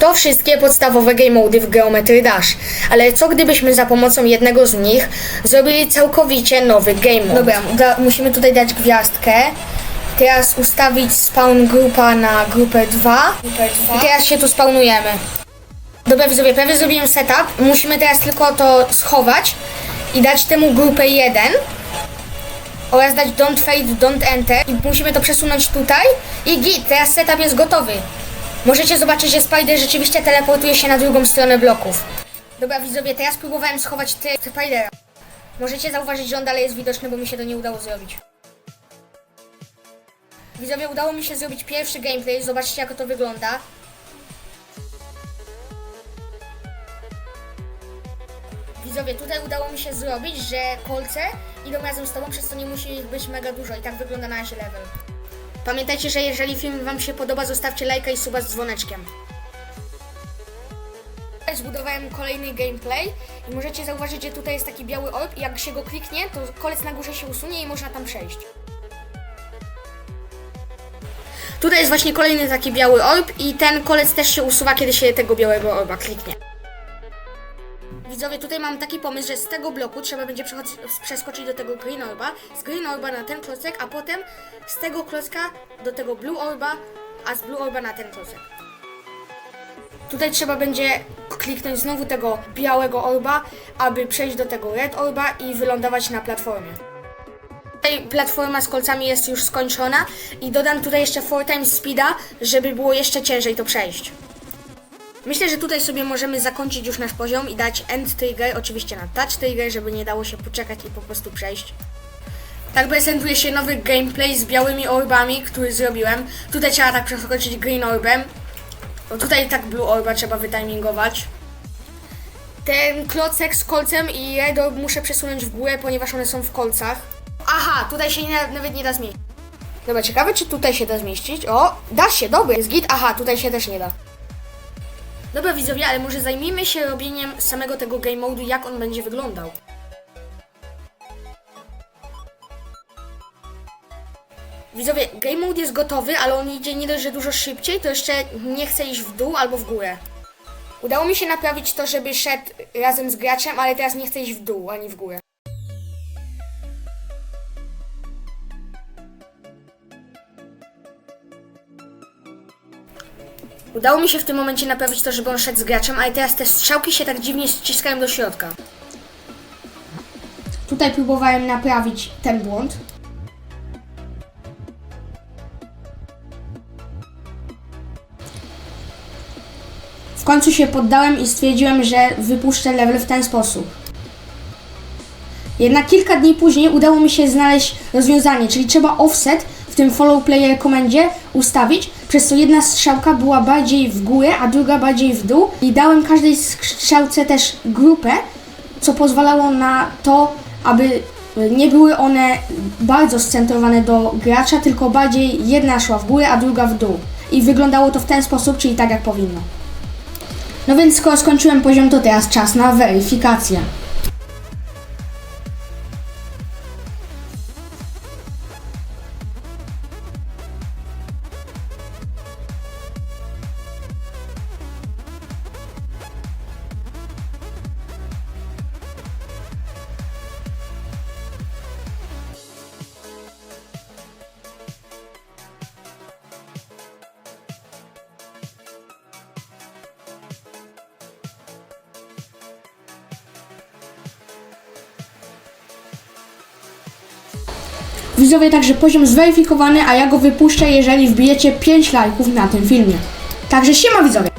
To wszystkie podstawowe game mody w Geometry Dash. Ale co gdybyśmy za pomocą jednego z nich zrobili całkowicie nowy game mode? Dobra, da, musimy tutaj dać gwiazdkę. Teraz ustawić spawn grupa na grupę 2. I teraz się tu spawnujemy. Dobra widzowie, prawie zrobiłem setup. Musimy teraz tylko to schować i dać temu grupę 1 oraz dać don't fade, don't enter i musimy to przesunąć tutaj i git, teraz setup jest gotowy. Możecie zobaczyć, że Spider rzeczywiście teleportuje się na drugą stronę bloków. Dobra widzowie, teraz próbowałem schować te Spidera. Możecie zauważyć, że on dalej jest widoczny, bo mi się to nie udało zrobić. Widzowie, udało mi się zrobić pierwszy gameplay, zobaczcie jak to wygląda. Widzowie, tutaj udało mi się zrobić, że kolce idą razem z tobą, przez co nie musi ich być mega dużo i tak wygląda na razie level. Pamiętajcie, że jeżeli film wam się podoba, zostawcie lajka i suba z dzwoneczkiem. Zbudowałem kolejny gameplay i możecie zauważyć, że tutaj jest taki biały orb i jak się go kliknie, to kolec na górze się usunie i można tam przejść. Tutaj jest właśnie kolejny taki biały orb i ten kolec też się usuwa, kiedy się tego białego orba kliknie. Widzowie, tutaj mam taki pomysł, że z tego bloku trzeba będzie przeskoczyć do tego green orba, z green orba na ten klocek, a potem z tego klocka do tego blue orba, a z blue orba na ten klocek. Tutaj trzeba będzie kliknąć znowu tego białego orba, aby przejść do tego red orba i wylądować na platformie. Tutaj platforma z kolcami jest już skończona i dodam tutaj jeszcze 4 times speeda, żeby było jeszcze ciężej to przejść. Myślę, że tutaj sobie możemy zakończyć już nasz poziom i dać end trigger, oczywiście na touch trigger, żeby nie dało się poczekać i po prostu przejść. Tak prezentuje się nowy gameplay z białymi orbami, który zrobiłem. Tutaj trzeba tak przeskoczyć green orbem. Bo tutaj tak blue orba trzeba wytimingować. Ten klocek z kolcem i red orb muszę przesunąć w górę, ponieważ one są w kolcach. Aha, tutaj się nie, nawet nie da zmieścić. Dobra, ciekawe czy tutaj się da zmieścić. O, da się, dobry, jest git. Aha, tutaj się też nie da. Dobra widzowie, ale może zajmijmy się robieniem samego tego game modu, jak on będzie wyglądał. Widzowie, game mode jest gotowy, ale on idzie nie dość, że dużo szybciej, to jeszcze nie chce iść w dół albo w górę. Udało mi się naprawić to, żeby szedł razem z graczem, ale teraz nie chce iść w dół ani w górę. Udało mi się w tym momencie naprawić to, żeby on szedł z graczem, ale teraz te strzałki się tak dziwnie ściskają do środka. Tutaj próbowałem naprawić ten błąd. W końcu się poddałem i stwierdziłem, że wypuszczę level w ten sposób. Jednak kilka dni później udało mi się znaleźć rozwiązanie, czyli trzeba offset tym follow player komendzie ustawić, przez co jedna strzałka była bardziej w górę, a druga bardziej w dół i dałem każdej strzałce też grupę, co pozwalało na to, aby nie były one bardzo scentrowane do gracza, tylko bardziej jedna szła w górę, a druga w dół. I wyglądało to w ten sposób, czyli tak jak powinno. No więc skoro skończyłem poziom, to teraz czas na weryfikację. Widzowie, także poziom zweryfikowany, a ja go wypuszczę, jeżeli wbijecie 5 lajków na tym filmie. Także siema widzowie!